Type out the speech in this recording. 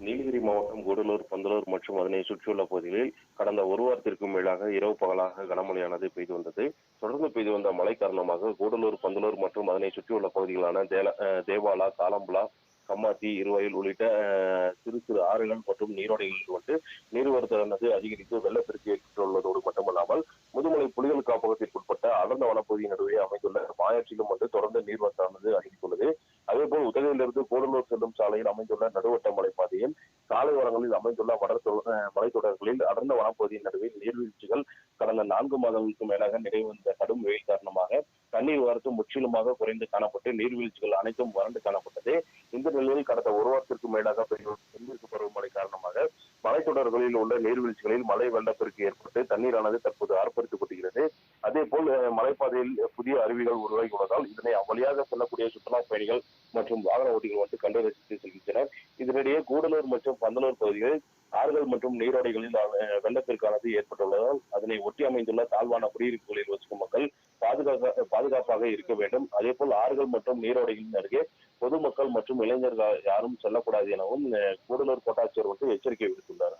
நீலகிரி மாவட்டம் கூடலூர் பந்தலூர் மற்றும் அதனை சுற்றியுள்ள பகுதிகளில் கடந்த ஒரு வாரத்திற்கும் மேலாக இரவு பகலாக கனமழையானது பெய்து வந்தது. தொடர்ந்து பெய்து வந்த மழை காரணமாக கூடலூர் பந்தலூர் மற்றும் அதனை சுற்றியுள்ள பகுதிகளான தேவாலா காலம்புலா கம்மாத்தி இருவயல் உள்ளிட்ட சிறு சிறு ஆறுகள் மற்றும் நீரோடைகளில் வந்து நீர்வரத்தானது அதிகரித்து வெள்ளப்பெருக்கு ஏற்பட்டுள்ளதோடு மட்டுமல்லாமல் முதுமலை புலிகள் காப்பகத்திற்குட்பட்ட அடர்ந்த வனப்பகுதி நடுவே அமைந்துள்ள மாயாற்றிலும் வந்து தொடர்ந்து நீர்வரத்தானது அதிகரித்துள்ளது. உதகையிலிருந்து கூடலூர் செல்லும் சாலையில் அமைந்துள்ள நடுவட்ட மலைப்பாதையில் சாலை ஓரங்களில் அமைந்துள்ள மலைத்தொடர்களில் அடர்ந்த வனப்பகுதியின் நடுவே நீர்வீழ்ச்சிகள் கடந்த நான்கு மாதங்களுக்கு மேலாக நிறைவு வந்த கடும் வெயில் காரணமாக தண்ணீர் வரத்து முற்றிலுமாக குறைந்து காணப்பட்டு நீர்வீழ்ச்சிகள் அனைத்தும் வறண்டு காணப்பட்டது. இந்த நிலையில் கடந்த ஒரு வாரத்திற்கு மேலாக பெய்து மலைத்தொடர்களில் உள்ள நீர்வீழ்ச்சிகளில் மழை வெள்ளப்பெருக்கு ஏற்பட்டு தண்ணீரானது தற்போது ஆர்ப்பரித்துக் கொண்டிருக்கிறது. அதே போல் மலைப்பாதையில் புதிய அருவிகள் உருவாகி உள்ளதால் இதனை அவ்வழியாக செல்லக்கூடிய சுற்றுலா பயணிகள் மற்றும் வாகன ஓட்டிகள் வந்து கண்டு ரசித்து செல்கின்றனர். இதனிடையே கூடலூர் மற்றும் பந்தலூர் பகுதிகளில் ஆறுகள் மற்றும் நீரோடைகளில் வெள்ளத்திற்கானது ஏற்பட்டுள்ளதால் அதனை ஒட்டி அமைந்துள்ள தாழ்வான குடியிருப்புகளில் வசிக்கும் மக்கள் பாதுகாக்க பாதுகாப்பாக இருக்க வேண்டும். அதே போல் ஆறுகள் மற்றும் நீரோடைகளின் அருகே பொதுமக்கள் மற்றும் இளைஞர்கள் யாரும் செல்லக்கூடாது எனவும் கூடலூர் கோட்டாட்சியர் வந்து எச்சரிக்கை விடுத்துள்ளார்.